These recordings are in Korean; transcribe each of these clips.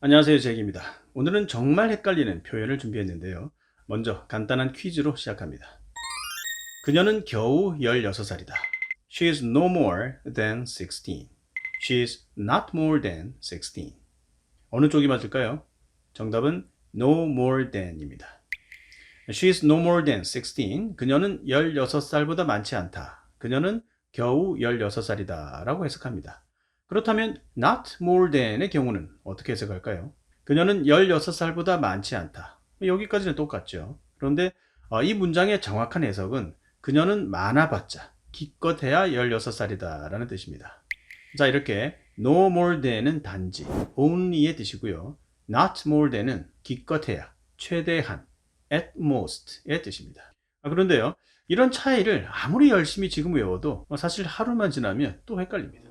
안녕하세요 잭입니다. 오늘은 정말 헷갈리는 표현을 준비했는데요. 먼저 간단한 퀴즈로 시작합니다. 그녀는 겨우 16살이다. She is no more than 16 She is not more than 16 어느 쪽이 맞을까요? 정답은 no more than입니다. She is no more than 16 그녀는 16살보다 많지 않다. 그녀는 겨우 16살이다 라고 해석합니다 그렇다면 not more than의 경우는 어떻게 해석할까요? 그녀는 16살보다 많지 않다. 여기까지는 똑같죠. 그런데 어, 이 문장의 정확한 해석은 그녀는 많아봤자 기껏해야 16살이다 라는 뜻입니다. 자 이렇게 no more than은 단지 only의 뜻이고요. not more than은 기껏해야 최대한 at most의 뜻입니다. 아, 그런데요. 이런 차이를 아무리 열심히 지금 외워도 사실 하루만 지나면 또 헷갈립니다.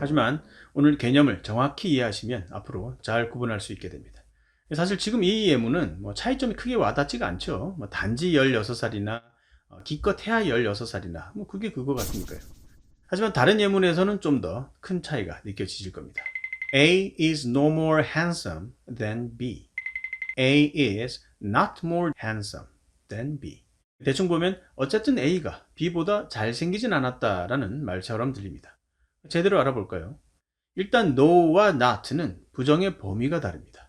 하지만 오늘 개념을 정확히 이해하시면 앞으로 잘 구분할 수 있게 됩니다. 사실 지금 이 예문은 뭐 차이점이 크게 와닿지가 않죠. 뭐 단지 16살이나 어, 기껏 해야 16살이나 뭐 그게 그거 같으니까요. 하지만 다른 예문에서는 좀 더 큰 차이가 느껴지실 겁니다. A is no more handsome than B. A is not more handsome than B. 대충 보면 어쨌든 A가 B보다 잘생기진 않았다라는 말처럼 들립니다. 제대로 알아볼까요? 일단 no와 not는 부정의 범위가 다릅니다.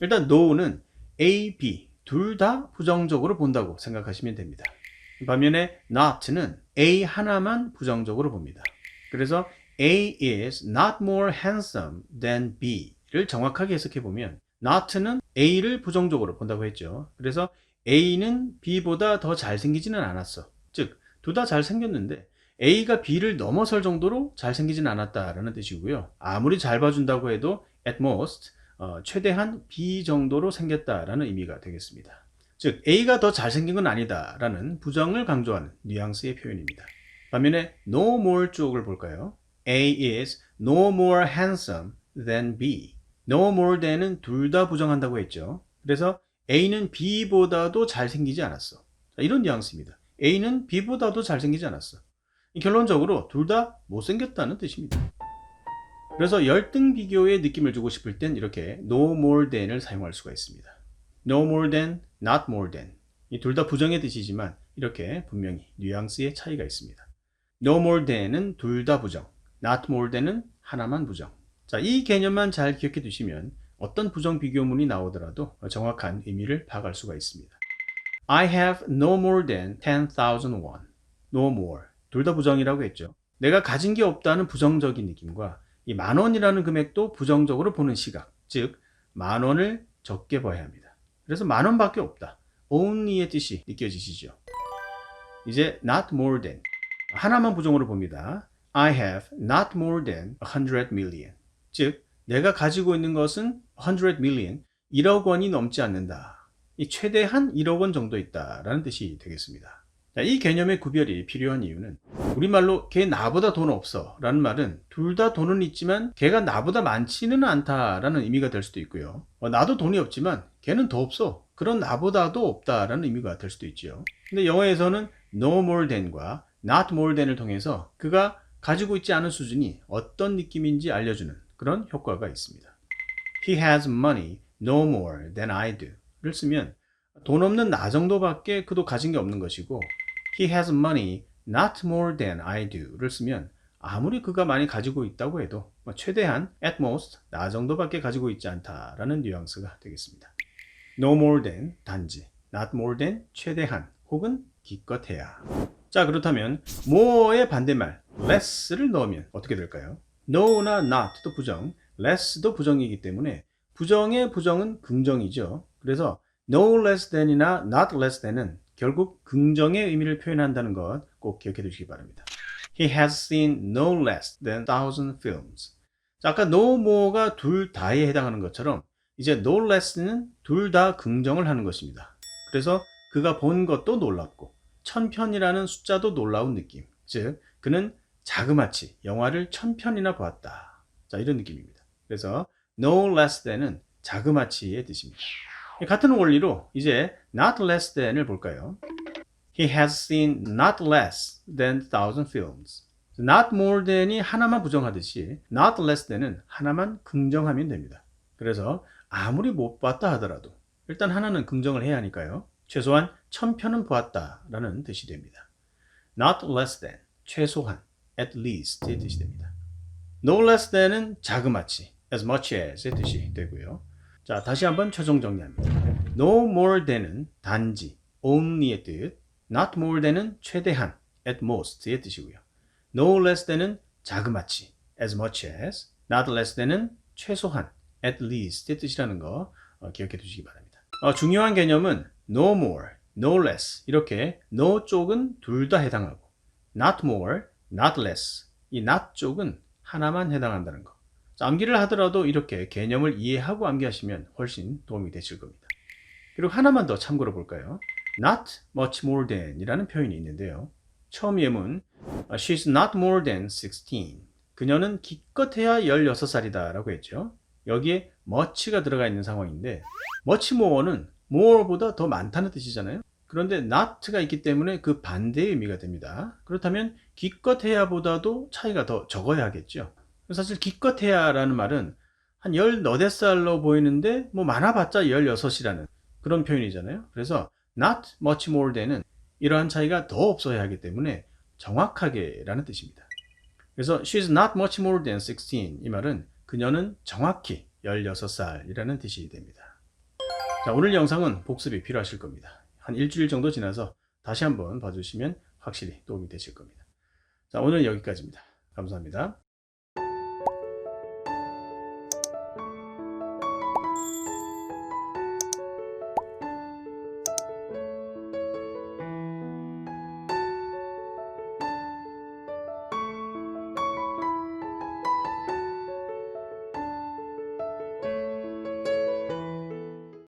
일단 no는 A, B 둘 다 부정적으로 본다고 생각하시면 됩니다. 반면에 not는 A 하나만 부정적으로 봅니다. 그래서 A is not more handsome than B를 정확하게 해석해 보면 not는 A를 부정적으로 본다고 했죠. 그래서 A는 B보다 더 잘생기지는 않았어. 즉, 둘 다 잘생겼는데 A가 B를 넘어설 정도로 잘생기진 않았다라는 뜻이고요. 아무리 잘 봐준다고 해도 at most 어, 최대한 B 정도로 생겼다라는 의미가 되겠습니다. 즉 A가 더 잘생긴 건 아니다라는 부정을 강조하는 뉘앙스의 표현입니다. 반면에 no more 쪽을 볼까요? A is no more handsome than B. no more than은 둘 다 부정한다고 했죠. 그래서 A는 B보다도 잘생기지 않았어. 자, 이런 뉘앙스입니다. A는 B보다도 잘생기지 않았어. 결론적으로 둘 다 못생겼다는 뜻입니다. 그래서 열등 비교의 느낌을 주고 싶을 땐 이렇게 no more than을 사용할 수가 있습니다. no more than, not more than. 이 둘 다 부정의 뜻이지만 이렇게 분명히 뉘앙스의 차이가 있습니다. no more than은 둘 다 부정, not more than은 하나만 부정. 자, 이 개념만 잘 기억해 두시면 어떤 부정 비교문이 나오더라도 정확한 의미를 파악할 수가 있습니다. I have no more than 10,000 won. no more. 둘 다 부정이라고 했죠. 내가 가진 게 없다는 부정적인 느낌과 이 만 원이라는 금액도 부정적으로 보는 시각, 즉 만 원을 적게 봐야 합니다. 그래서 만 원밖에 없다. only의 뜻이 느껴지시죠? 이제 not more than 하나만 부정으로 봅니다. I have not more than 100 million. 즉 내가 가지고 있는 것은 100 million, 1억 원이 넘지 않는다. 이 최대한 1억 원 정도 있다라는 뜻이 되겠습니다. 이 개념의 구별이 필요한 이유는 우리말로 걔 나보다 돈 없어 라는 말은 둘 다 돈은 있지만 걔가 나보다 많지는 않다 라는 의미가 될 수도 있고요. 어, 나도 돈이 없지만 걔는 더 없어. 그런 나보다도 없다 라는 의미가 될 수도 있죠. 근데 영어에서는 no more than과 not more than을 통해서 그가 가지고 있지 않은 수준이 어떤 느낌인지 알려주는 그런 효과가 있습니다. He has money no more than I do를 쓰면 돈 없는 나 정도밖에 그도 가진 게 없는 것이고 He has money not more than I do를 쓰면 아무리 그가 많이 가지고 있다고 해도 뭐 최대한 at most 나 정도밖에 가지고 있지 않다라는 뉘앙스가 되겠습니다. No more than 단지, not more than 최대한 혹은 기껏해야. 자 그렇다면 more의 반대말 less를 넣으면 어떻게 될까요? no나 not도 부정, less도 부정이기 때문에 부정의 부정은 긍정이죠. 그래서 no less than이나 not less than은 결국 긍정의 의미를 표현한다는 것 꼭 기억해 두시기 바랍니다. He has seen no less than thousand films. 자, 아까 no more가 둘 다에 해당하는 것처럼 이제 no less는 둘 다 긍정을 하는 것입니다. 그래서 그가 본 것도 놀랍고 천 편이라는 숫자도 놀라운 느낌. 즉, 그는 자그마치 영화를 천 편이나 보았다. 자, 이런 느낌입니다. 그래서 no less than은 자그마치의 뜻입니다. 같은 원리로 이제 not less than을 볼까요? He has seen not less than thousand films. not more than이 하나만 부정하듯이 not less than은 하나만 긍정하면 됩니다. 그래서 아무리 못 봤다 하더라도 일단 하나는 긍정을 해야 하니까요. 최소한 천 편은 보았다 라는 뜻이 됩니다. not less than 최소한 at least의 뜻이 됩니다. no less than은 자그마치 as much as의 뜻이 되고요. 자, 다시 한번 최종 정리합니다. No more than은 단지 only의 뜻, not more than은 최대한 at most의 뜻이고요. no less than은 자그마치 as much as, not less than은 최소한 at least의 뜻이라는 거 어, 기억해 두시기 바랍니다. 어, 중요한 개념은 no more, no less 이렇게 no 쪽은 둘 다 해당하고 not more, not less 이 not 쪽은 하나만 해당한다는 거. 자, 암기를 하더라도 이렇게 개념을 이해하고 암기하시면 훨씬 도움이 되실 겁니다. 그리고 하나만 더 참고로 볼까요? not much more than 이라는 표현이 있는데요. 처음 예문 She's not more than 16 그녀는 기껏해야 16살이다 라고 했죠. 여기에 much가 들어가 있는 상황인데 much more는 more보다 더 많다는 뜻이잖아요. 그런데 not가 있기 때문에 그 반대의 의미가 됩니다. 그렇다면 기껏해야보다도 차이가 더 적어야 하겠죠. 사실 기껏해야라는 말은 한 14살로 보이는데 뭐 많아봤자 16이라는 그런 표현이잖아요. 그래서 not much more than은 이러한 차이가 더 없어야 하기 때문에 정확하게 라는 뜻입니다. 그래서 she's not much more than 16 이 말은 그녀는 정확히 16살이라는 뜻이 됩니다. 자, 오늘 영상은 복습이 필요하실 겁니다. 한 일주일 정도 지나서 다시 한번 봐주시면 확실히 도움이 되실 겁니다. 자, 오늘 여기까지입니다. 감사합니다.